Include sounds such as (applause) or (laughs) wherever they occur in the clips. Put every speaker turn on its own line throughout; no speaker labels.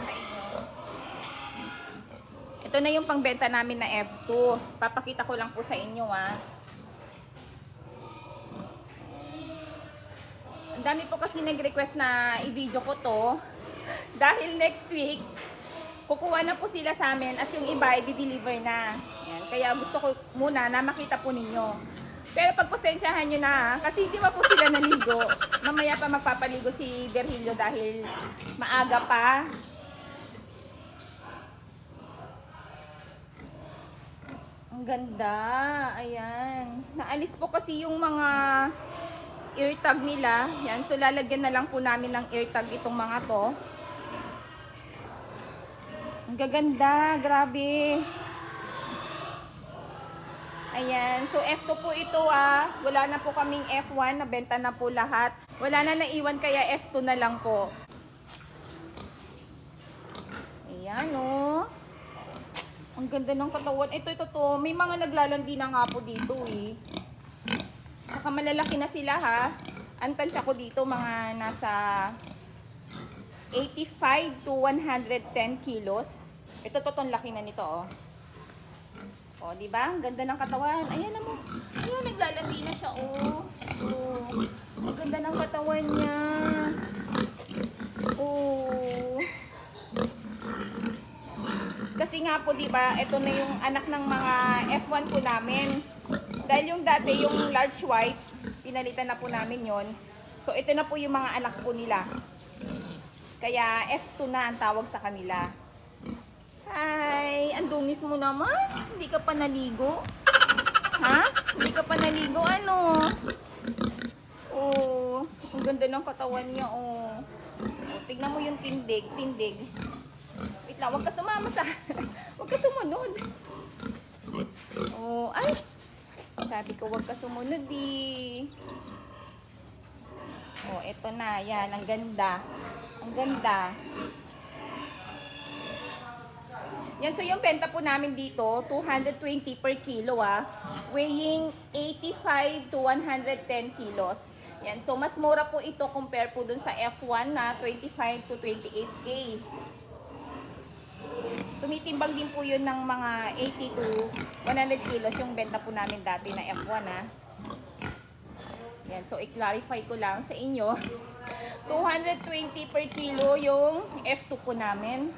sa inyo. Ito na yung pangbenta namin na F2. Papakita ko lang po sa inyo ah. Ang dami po kasi nag-request na i-video ko to. (laughs) Dahil next week, kukuha na po sila sa amin at yung iba i-deliver na. Yan. Kaya gusto ko muna na makita po ninyo. Pero pagpasensyahan nyo na kasi hindi pa po sila naligo. Mamaya pa magpapaligo si Virgilio dahil maaga pa. Ang ganda. Ayan. Naalis po kasi yung mga ear tag nila. Yan. So lalagyan na lang po namin ng ear tag itong mga to. Ang gaganda. Grabe. Ayan. So F2 po ito ah. Wala na po kaming F1. Nabenta na po lahat. Wala na naiwan kaya F2 na lang po. Ayan oh. Ang ganda ng katawan. Ito, ito, to. May mga naglalandi na nga po dito eh. Saka malalaki na sila ha. Ang tansya ko dito mga nasa 85 to 110 kilos. Ito, to, tong laki na nito oh. Oh, di ba? Ang ganda ng katawan. Ayan na mo. Ayan, naglalandi na siya oh. Oh. Ang ganda ng katawan niya. Oh. Kasi nga po, di ba, ito na yung anak ng mga F1 po namin. Dahil yung dati, yung large white, pinalitan na po namin yon. So, ito na po yung mga anak po nila. Kaya, F2 na ang tawag sa kanila. Hi! Ang dungis mo naman. Hindi ka pa naligo. Ha? Hindi ka pa naligo, ano? Oh, ang ganda ng katawan niya, oh. oh tignan mo yung tindig, tindig. Lang, huwag ka sumama sa... (laughs) huwag ka sumunod. Oh, ay! Sabi ko, huwag ka sumunod, di. Oh, eto na. Yan, ang ganda. Ang ganda. Yan, so yung benta po namin dito, 220 per kilo ah. Weighing 85 to 110 kilos. Yan, so mas mura po ito compare po dun sa F1 na 25 to 28K. Tumitimbang din po yun ng mga 80 to 100 kilos yung benta po namin dati na F1 ha. Yan, so i-clarify ko lang sa inyo. (laughs) 220 per kilo yung F2 po namin.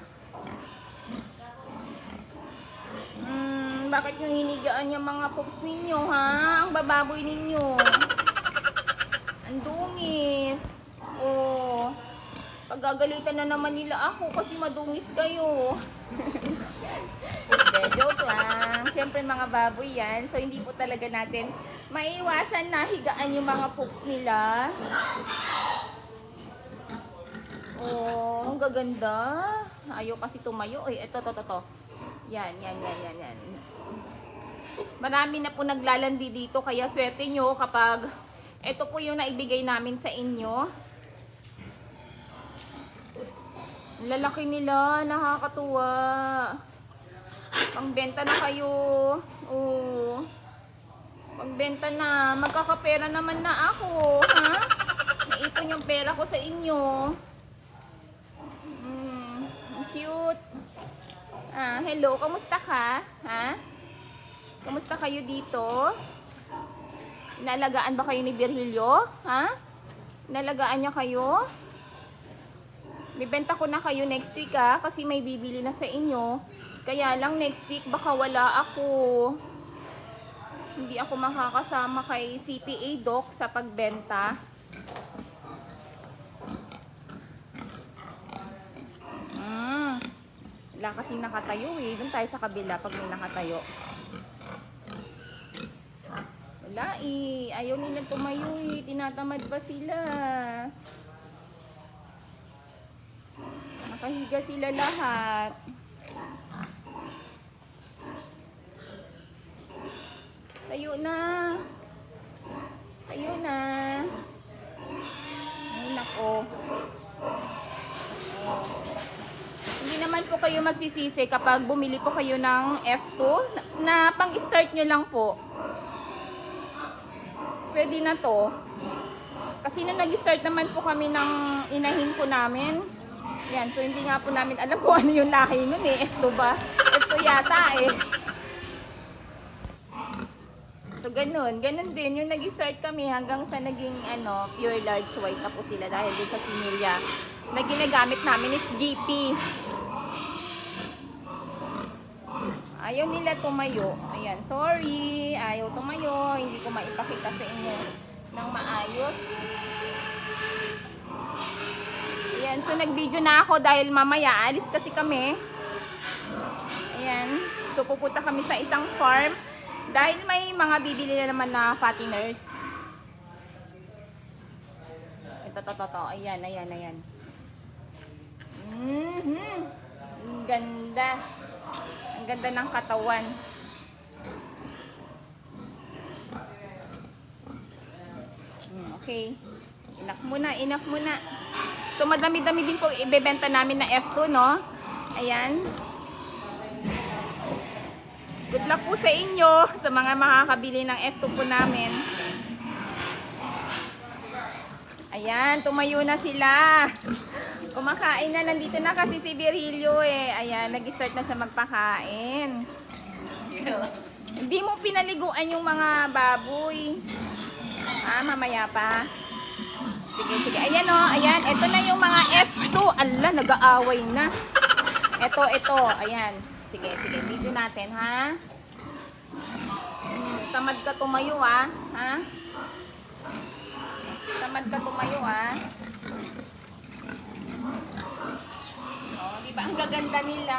Hmm, bakit yung hinigaan yung mga pups ninyo ha? Ang bababoy ninyo. Ang dungis. Oh. Pagagalitan na naman nila ako kasi madungis kayo. Hindi, joke lang. Siyempre mga baboy yan. So hindi po talaga natin maiwasan na higaan yung mga pups nila. Oh, ang gaganda. Ayaw kasi tumayo. Eh, ito, to, to, to. Yan, yan, yan, yan, yan. Marami na po naglalandi dito. Kaya swerte nyo kapag ito po yung naibigay namin sa inyo. Lalaki nila, nakakatuwa. Pangbenta na kayo. Oo. Pangbenta na. Magkakapera naman na ako, ha? Naipon yung pera ko sa inyo. Mm, cute. Ah, hello, kamusta ka? Ha? Kamusta kayo dito? Inalagaan ba kayo ni Virgilio? Ha? Inalagaan niya kayo? Bibenta ko na kayo next week ha, kasi may bibili na sa inyo. Kaya lang next week baka wala ako. Hindi ako makakasama kay CPA Doc sa pagbenta. Mm. Wala kasing nakatayo eh. Doon tayo sa kabila pag may nakatayo. Wala eh. Ayaw nilang tumayo eh. Tinatamad pa sila. Nakahiga sila lahat. Tayo na. Tayo na. Ay, nako. Hindi naman po kayo magsisisi kapag bumili po kayo ng F2 na, na pang-start nyo lang po. pwede na to. Kasi nung nag-start naman po kami ng inahin po namin, yan, so hindi nga po namin alam kung ano yung lahi nun eh. Ito ba? Ito yata eh. So ganun, ganun din yung nag-start kami hanggang sa naging ano, pure large white na po sila dahil doon sa similya na ginagamit namin is GP. Ayaw nila tumayo. Ayan, sorry. Ayaw tumayo. Hindi ko maipakita sa inyo ng maayos. Ayan, so nag-video na ako dahil mamaya alis kasi kami. Ayan, so pupunta kami sa isang farm dahil may mga bibili na naman na fatteners. Ito, to, to. Ayan, ayan, ayan. Mhm. Ang ganda. Ang ganda ng katawan. Hmm, okay. Enough muna, enough muna. So madami-dami din po ibebenta namin na F2, no? Ayan. Good luck po sa inyo sa mga makakabili ng F2 po namin. Ayan, tumayo na sila. Kumakain na, nandito na kasi si Virilio eh. Ayan, nag-start na siya magpakain. Hindi mo pinaliguan yung mga baboy. Ah, mamaya pa. Sige, sige. Ayan o, ayan. Ito na yung mga F2. Ala, nag-aaway na. Ito, ito. Ayan. Sige, sige. Video natin, ha? Tamad ka tumayo, ha? Ha? Tamad ka tumayo, ha? Oh, di ba ang gaganda nila?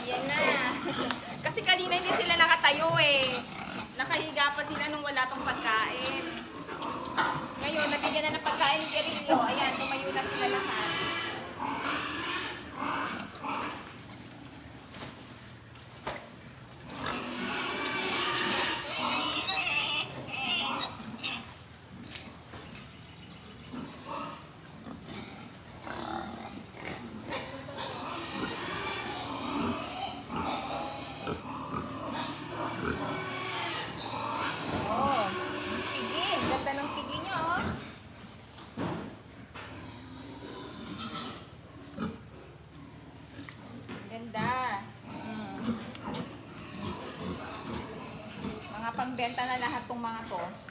Ayan na. Kasi kanina hindi sila nakatayo eh. Nakahiga pa sila nung wala tong pagkain. Ngayon, nabigyan na ng pagkain ni Perillo. Ayan, tumayo na sila lahat. Oh, pigi. Ganda ng pigi niya, oh. Ganda. Mm. Mga pangbenta na lahat tong mga to.